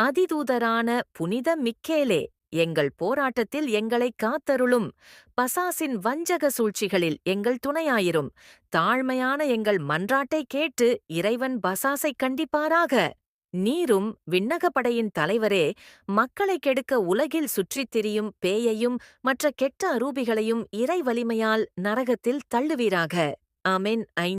அதிதூதரான புனித மிக்கேலே எங்கள் போராட்டத்தில் எங்களை காத்தருளும். பசாசின் வஞ்சக சூழ்ச்சிகளில் எங்கள் துணையாயிரும். தாழ்மையான எங்கள் மன்றாட்டை கேட்டு இறைவன் பசாசை கண்டிப்பாராக. நீரும் விண்ணகப்படையின் தலைவரே மக்களை கெடுக்க உலகில் சுற்றித் திரியும் பேயையும் மற்ற கெட்ட அரூபிகளையும் இறை வலிமையால் நரகத்தில் தள்ளுவீராக. ஆமென். ஐ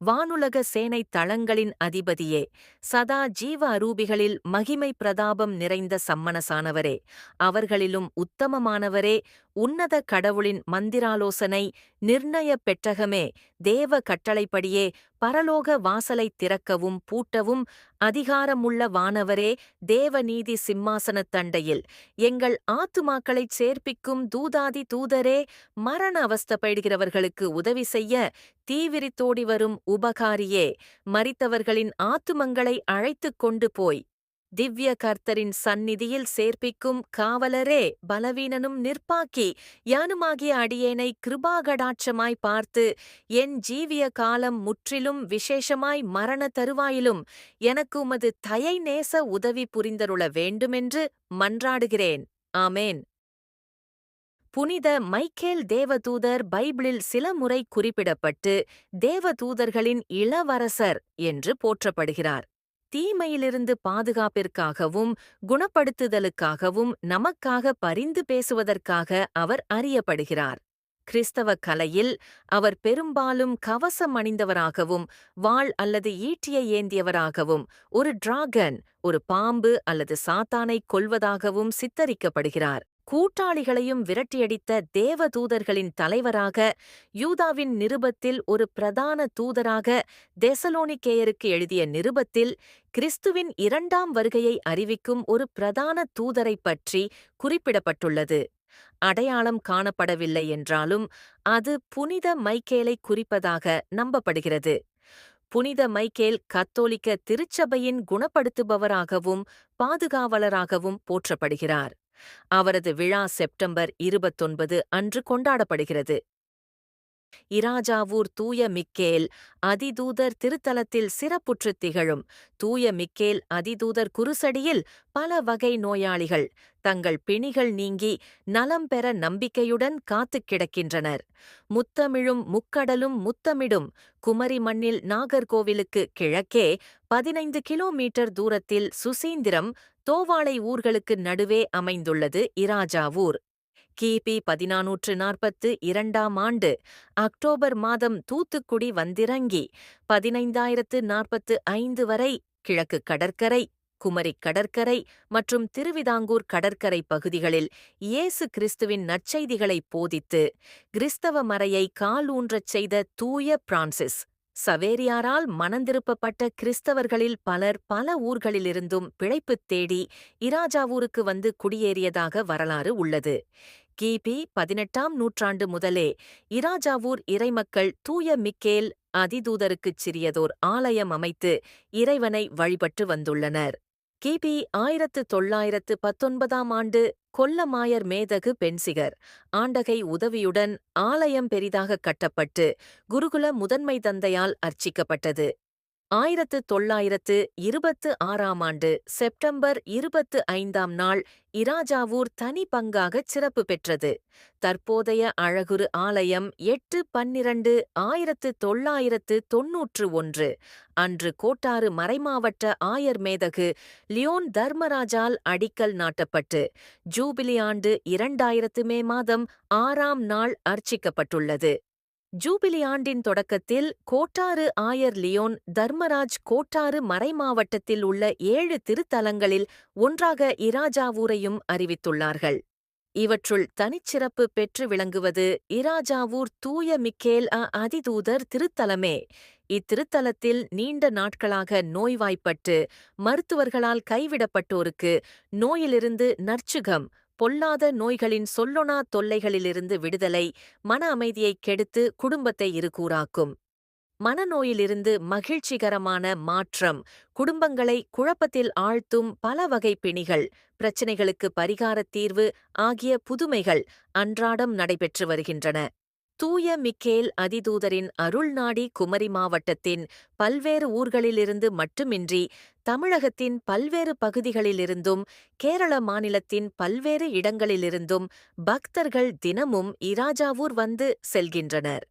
வானுலக சேனை தளங்களின் அதிபதியே சதா ஜீவ அரூபிகளில் மகிமை பிரதாபம் நிறைந்த சம்மனசானவரே அவர்களிலும் உத்தமமானவரே உன்னத கடவுளின் மந்திராலோசனை நிர்ணய பெட்டகமே தேவ கட்டளைப்படியே பரலோக வாசலைத் திறக்கவும் பூட்டவும் அதிகாரமுள்ள வானவரே தேவநீதி சிம்மாசனத் தண்டையில். எங்கள் ஆத்துமாக்களைச் சேர்ப்பிக்கும் தூதாதி தூதரே மரண அவஸ்தப்படுகிறவர்களுக்கு உதவி செய்ய தீவிரித்தோடி வரும் உபகாரியே மறித்தவர்களின் ஆத்துமங்களை அழைத்துக் கொண்டு போய் திவ்ய கர்த்தரின் சந்நிதியில் சேர்ப்பிக்கும் காவலரே பலவீனனும் நிற்பாக்கி யானுமாகிய அடியேனை கிருபாகடாட்சமாய் பார்த்து என் ஜீவிய காலம் முற்றிலும் விசேஷமாய் மரண தருவாயிலும் எனக்கு உமது தயை நேச உதவி புரிந்தருள வேண்டுமென்று மன்றாடுகிறேன். ஆமேன். புனித மைக்கேல் தேவதூதர் பைபிளில் சில முறை குறிப்பிடப்பட்டு தேவதூதர்களின் இளவரசர் என்று போற்றப்படுகிறார். தீமையிலிருந்து பாதுகாப்பிற்காகவும் குணப்படுத்துதலுக்காகவும் நமக்காக பரிந்து பேசுவதற்காக அவர் அறியப்படுகிறார். கிறிஸ்தவ கலையில் அவர் பெரும்பாலும் கவசம் அணிந்தவராகவும் வாள் அல்லது ஈட்டியை ஏந்தியவராகவும் ஒரு டிராகன் ஒரு பாம்பு அல்லது சாத்தானைக் கொல்வதாகவும் சித்தரிக்கப்படுகிறார். கூட்டாளிகளையும் விரட்டியடித்த தேவதூதர்களின் தலைவராக யூதாவின் நிருபத்தில் ஒரு பிரதான தூதராக தெசலோனிக்கேயருக்கு எழுதிய நிருபத்தில் கிறிஸ்துவின் இரண்டாம் வருகையை அறிவிக்கும் ஒரு பிரதான தூதரைப் பற்றி குறிப்பிடப்பட்டுள்ளது. அடையாளம் காணப்படவில்லை என்றாலும் அது புனித மைக்கேலை குறிப்பதாக நம்பப்படுகிறது. புனித மைக்கேல் கத்தோலிக்க திருச்சபையின் குணப்படுத்துபவராகவும் பாதுகாவலராகவும் போற்றப்படுகிறார். அவரது விழா செப்டம்பர் இருபத்தொன்பது அன்று கொண்டாடப்படுகிறது. இராஜாவூர் தூய மிக்கேல் அதிதூதர் திருத்தலத்தில் சிறப்புற்றுத் திகழும். தூய மிக்கேல் அதிதூதர் குருசடியில் பல வகை நோயாளிகள் தங்கள் பிணிகள் நீங்கி நலம் பெற நம்பிக்கையுடன் காத்துக் கிடக்கின்றனர். முத்தமிழும் முக்கடலும் முத்தமிடும் குமரி மண்ணில் நாகர்கோவிலுக்கு கிழக்கே பதினைந்து கிலோமீட்டர் தூரத்தில் சுசீந்திரம் தோவாளை ஊர்களுக்கு நடுவே அமைந்துள்ளது இராஜாவூர் கிபி பதினானூற்று நாற்பத்து இரண்டாம் ஆண்டு அக்டோபர் மாதம் தூத்துக்குடி வந்திறங்கி பதினைந்தாயிரத்து நாற்பத்து ஐந்து வரை கிழக்கு கடற்கரை குமரிக் கடற்கரை மற்றும் திருவிதாங்கூர் கடற்கரை பகுதிகளில் இயேசு கிறிஸ்துவின் நற்செய்திகளைப் போதித்து கிறிஸ்தவ மறையை காலூன்றச் செய்த தூய பிரான்சிஸ். சவேரியாரால் மனந்திருப்பப்பட்ட கிறிஸ்தவர்களில் பலர் பல ஊர்களிலிருந்தும் பிழைப்புத் தேடி இராஜாவூருக்கு வந்து குடியேறியதாக வரலாறு உள்ளது. கிபி பதினெட்டாம் நூற்றாண்டு முதலே இராஜாவூர் இறைமக்கள் தூய மிக்கேல் அதிதூதருக்குச் சிறியதோர் ஆலயம் அமைத்து இறைவனை வழிபட்டு வந்துள்ளனர். கிபி ஆயிரத்து தொள்ளாயிரத்து பத்தொன்பதாம் ஆண்டு கொல்லமாயர் மேதகு பென்சிகர். ஆண்டகை உதவியுடன் ஆலயம் பெரிதாக கட்டப்பட்டு குருகுல முதன்மை தந்தையால் அர்ச்சிக்கப்பட்டது. ஆயிரத்து தொள்ளாயிரத்து இருபத்து ஆறாம் ஆண்டு செப்டம்பர் இருபத்து ஐந்தாம் நாள் இராஜாவூர் தனி பங்காகச் சிறப்பு பெற்றது. தற்போதைய அழகுரு ஆலயம் எட்டு பன்னிரண்டு ஆயிரத்து தொள்ளாயிரத்து தொன்னூற்று ஒன்று. அன்று கோட்டாறு மறைமாவட்ட ஆயர் மேதகு லியோன் தர்மராஜால் அடிக்கல் நாட்டப்பட்டு ஜூபிலி ஆண்டு இரண்டாயிரத்து மே மாதம் ஆறாம் நாள் அர்ச்சிக்கப்பட்டுள்ளது. ஜூபிலி ஆண்டின் தொடக்கத்தில் கோட்டாறு ஆயர் லியோன் தர்மராஜ் கோட்டாறு மறைமாவட்டத்தில் உள்ள ஏழு திருத்தலங்களில் ஒன்றாக இராஜாவூரையும் அறிவித்துள்ளார்கள். இவற்றுள் தனிச்சிறப்பு பெற்று விளங்குவது இராஜாவூர் தூய மிக்கேல் அ அதிதூதர் திருத்தலமே. இத்திருத்தலத்தில் நீண்ட நாட்களாக நோய்வாய்ப்பட்டு மருத்துவர்களால் கைவிடப்பட்டோருக்கு நோயிலிருந்து நற்சுகம் பொல்லாத நோய்களின் சொல்லொணா தொல்லைகளிலிருந்து விடுதலை மன அமைதியைக் கெடுத்து குடும்பத்தை இருக்கூறாக்கும் மனநோயிலிருந்து மகிழ்ச்சிகரமான மாற்றம் குடும்பங்களை குழப்பத்தில் ஆழ்த்தும் பல வகை பிணிகள் பிரச்சினைகளுக்கு பரிகாரத் தீர்வு ஆகிய புதுமைகள் அன்றாடம் நடைபெற்று வருகின்றன. தூய மிக்கேல் அதிதூதரின் அருள்நாடி குமரி மாவட்டத்தின் பல்வேறு ஊர்களிலிருந்து மட்டுமின்றி தமிழகத்தின் பல்வேறு பகுதிகளிலிருந்தும் கேரள மாநிலத்தின் பல்வேறு இடங்களிலிருந்தும் பக்தர்கள் தினமும் இராஜாவூர் வந்து செல்கின்றனர்.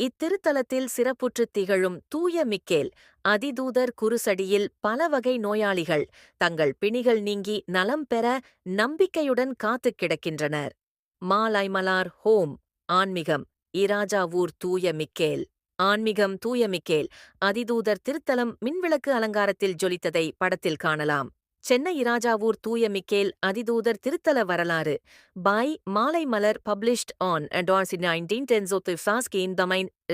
இத்திருத்தலத்தில் சிறப்புற்றுத் திகழும் தூய மிக்கேல் அதிதூதர் குருசடியில் பல வகை நோயாளிகள் தங்கள் பிணிகள் நீங்கி நலம் பெற நம்பிக்கையுடன் காத்துக் கிடக்கின்றனர். மாலைமலார் ஹோம் ஆன்மீகம் இராஜாவூர் தூய மிக்கேல் ஆன்மீகம் தூய மிக்கேல் அதிதூதர் திருத்தலம் மின்விளக்கு அலங்காரத்தில் ஜொலித்ததை படத்தில் காணலாம். சென்னை இராஜாவூர் தூய மிக்கேல் அதிதூதர் திருத்தல வரலாறு. By Maalai Malar published on and nineteen tens of the scheme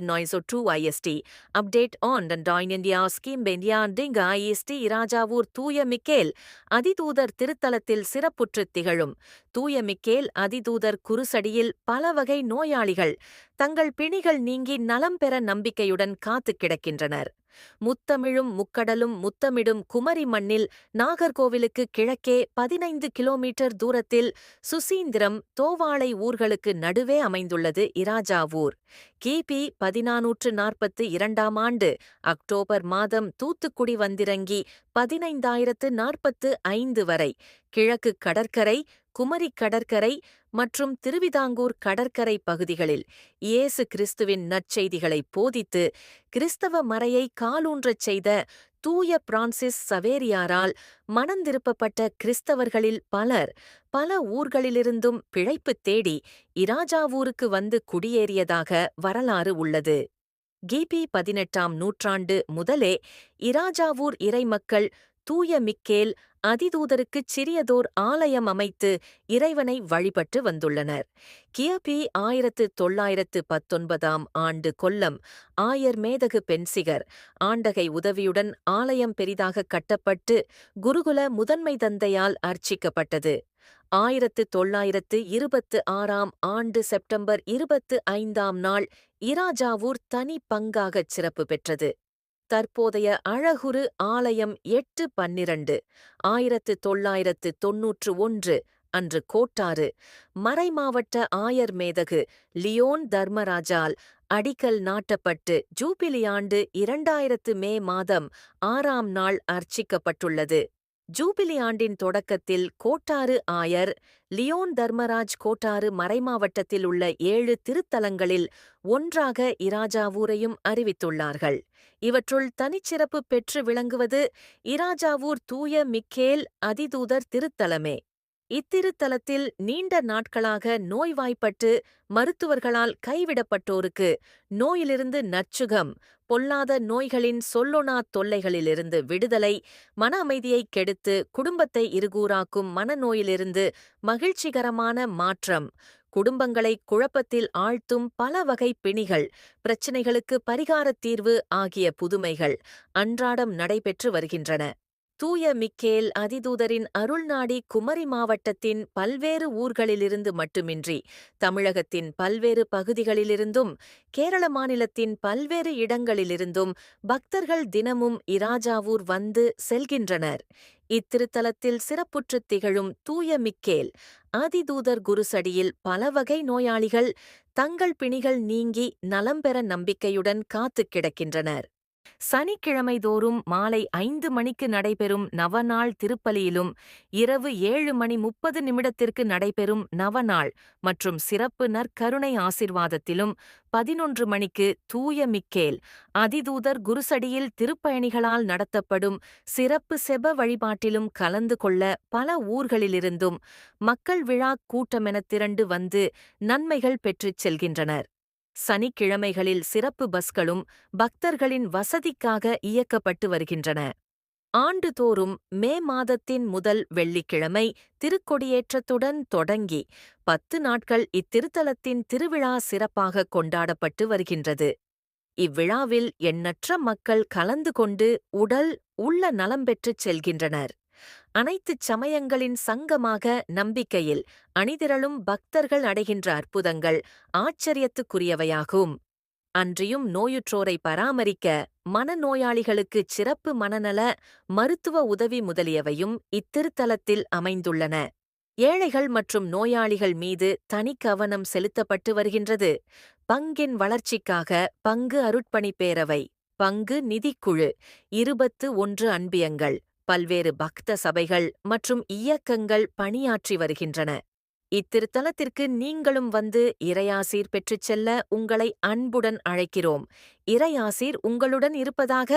902 IST update on and doin India scheme India டிங் IST இராஜாவூர் தூய மிக்கேல். அதிதூதர் திருத்தலத்தில் சிறப்புற்றுத் திகழும். தூய மிக்கேல் அதிதூதர் குருசடியில் பல வகை நோயாளிகள். தங்கள் பிணிகள் நீங்கி நலம் பெற நம்பிக்கையுடன் காத்துக் கிடக்கின்றனர். முத்தமிழும் முக்கடலும் முத்தமிடும் குமரி மண்ணில் நாகர்கோவிலுக்கு கிழக்கே பதினைந்து கிலோமீட்டர் தூரத்தில் சுசீந்திரம் தோவாளை ஊர்களுக்கு நடுவே அமைந்துள்ளது இராஜாவூர். கிபி பதினானூற்று நாற்பத்து இரண்டாம் ஆண்டு அக்டோபர் மாதம் தூத்துக்குடி வந்திறங்கி பதினைந்தாயிரத்து நாற்பத்து ஐந்து வரை கிழக்கு கடற்கரை குமரி கடற்கரை மற்றும் திருவிதாங்கூர் கடற்கரை பகுதிகளில் இயேசு கிறிஸ்துவின் நற்செய்திகளை போதித்து கிறிஸ்தவ மறையை காலூன்றச் செய்த தூய பிரான்சிஸ் சவேரியாரால் மனந்திருப்பப்பட்ட கிறிஸ்தவர்களில் பலர் பல ஊர்களிலிருந்தும் பிழைப்புத் தேடி இராஜாவூருக்கு வந்து குடியேறியதாக வரலாறு உள்ளது. கிபி பதினெட்டாம் நூற்றாண்டு முதலே இராஜாவூர் இறைமக்கள் தூய மிக்கேல் அதிதூதருக்குச் சிறியதோர் ஆலயம் அமைத்து இறைவனை வழிபட்டு வந்துள்ளனர். கியபி ஆயிரத்து தொள்ளாயிரத்து பத்தொன்பதாம் ஆண்டு கொல்லம் ஆயர் மேதகு பென்சிகர் ஆண்டகை உதவியுடன் ஆலயம் பெரிதாக கட்டப்பட்டு குருகுல முதன்மை தந்தையால் அர்ச்சிக்கப்பட்டது. ஆயிரத்து தொள்ளாயிரத்து இருபத்து ஆறாம் ஆண்டு செப்டம்பர் இருபத்து ஐந்தாம் நாள் இராஜாவூர் தனி பங்காகச் சிறப்பு பெற்றது. தற்போதைய அழகுரு ஆலயம் எட்டு பன்னிரண்டு ஆயிரத்து தொள்ளாயிரத்து தொன்னூற்று ஒன்று அன்று கோட்டாறு மறைமாவட்ட ஆயர் மேதகு லியோன் தர்மராஜால் அடிக்கல் நாட்டப்பட்டு ஜூபிலி ஆண்டு இரண்டாயிரத்து மே மாதம் ஆறாம் நாள் அர்ச்சிக்கப்பட்டுள்ளது. ஜூபிலி ஆண்டின் தொடக்கத்தில் கோட்டாறு ஆயர் லியோன் தர்மராஜ் கோட்டாறு மறைமாவட்டத்தில் உள்ள ஏழு திருத்தலங்களில் ஒன்றாக இராஜாவூரையும் அறிவித்துள்ளார்கள். இவற்றுள் தனிச்சிறப்பு பெற்று விளங்குவது இராஜாவூர் தூய மிக்கேல் அதிதூதர் திருத்தலமே. இத்திருத்தலத்தில் நீண்ட நாட்களாக நோய்வாய்ப்பட்டு மருத்துவர்களால் கைவிடப்பட்டோருக்கு நோயிலிருந்து நச்சுகம் பொல்லாத நோய்களின் சொல்லொணா தொல்லைகளிலிருந்து விடுதலை மன அமைதியைக் கெடுத்து குடும்பத்தை இருகூறாக்கும் மனநோயிலிருந்து மகிழ்ச்சிகரமான மாற்றம் குடும்பங்களை குழப்பத்தில் ஆழ்த்தும் பல வகை பிணிகள் பிரச்சினைகளுக்கு பரிகாரத் தீர்வு ஆகிய புதுமைகள் அன்றாடம் நடைபெற்று வருகின்றன. தூய மிக்கேல் அதிதூதரின் அருள்நாடி குமரி மாவட்டத்தின் பல்வேறு ஊர்களிலிருந்து மட்டுமின்றி தமிழகத்தின் பல்வேறு பகுதிகளிலிருந்தும் கேரள மாநிலத்தின் பல்வேறு இடங்களிலிருந்தும் பக்தர்கள் தினமும் இராஜாவூர் வந்து செல்கின்றனர். இத்திருத்தலத்தில் சிறப்புற்றுத் திகழும் தூய மிக்கேல் அதிதூதர் குருசடியில் பல வகை நோயாளிகள் தங்கள் பிணிகள் நீங்கி நலம் பெற நம்பிக்கையுடன் காத்துக் கிடக்கின்றனர். சனிக்கிழமை தோறும் மாலை ஐந்து மணிக்கு நடைபெறும் நவநாள் திருப்பலியிலும் இரவு ஏழு மணி முப்பது நிமிடத்திற்கு நடைபெறும் நவநாள் மற்றும் சிறப்பு நற்கருணை ஆசிர்வாதத்திலும் பதினொன்று மணிக்கு தூய மிக்கேல் அதிதூதர் குருசடியில் திருப்பயணிகளால் நடத்தப்படும் சிறப்பு செப வழிபாட்டிலும் கலந்து கொள்ள பல ஊர்களிலிருந்தும் மக்கள் விழா கூட்டமெனத் திரண்டு வந்து நன்மைகள் பெற்றுச் செல்கின்றனர். சனிக்கிழமைகளில் சிறப்பு பஸ்களும் பக்தர்களின் வசதிக்காக இயக்கப்பட்டு வருகின்றன. ஆண்டுதோறும் மே மாதத்தின் முதல் வெள்ளிக்கிழமை திருக்கொடியேற்றத்துடன் தொடங்கி பத்து நாட்கள் இத்திருத்தலத்தின் திருவிழா சிறப்பாக கொண்டாடப்பட்டு வருகின்றது. இவ்விழாவில் எண்ணற்ற மக்கள் கலந்து கொண்டு உடல் உள்ள நலம் பெற்றுச் செல்கின்றனர். அனைத்துச் சமயங்களின் சங்கமாக நம்பிக்கையில் அணிதிரளும் பக்தர்கள் அடைகின்ற அற்புதங்கள் ஆச்சரியத்துக்குரியவையாகும். அன்றியும் நோயுற்றோரை பராமரிக்க மனநோயாளிகளுக்கு சிறப்பு மனநல மருத்துவ உதவி முதலியவையும் இத்திருத்தலத்தில் அமைந்துள்ளன. ஏழைகள் மற்றும் நோயாளிகள் மீது தனி கவனம் செலுத்தப்பட்டு வருகின்றது. பங்கின் வளர்ச்சிக்காக பங்கு அருட்பணி பேரவை பங்கு நிதிக்குழு இருபத்து ஒன்று அன்பியங்கள் பல்வேறு பக்த சபைகள் மற்றும் இயக்கங்கள் பணியாற்றி வருகின்றன. இத்திருத்தலத்திற்கு நீங்களும் வந்து இறையாசீர் பெற்றுச் செல்ல உங்களை அன்புடன் அழைக்கிறோம். இறையாசீர் உங்களுடன் இருப்பதாக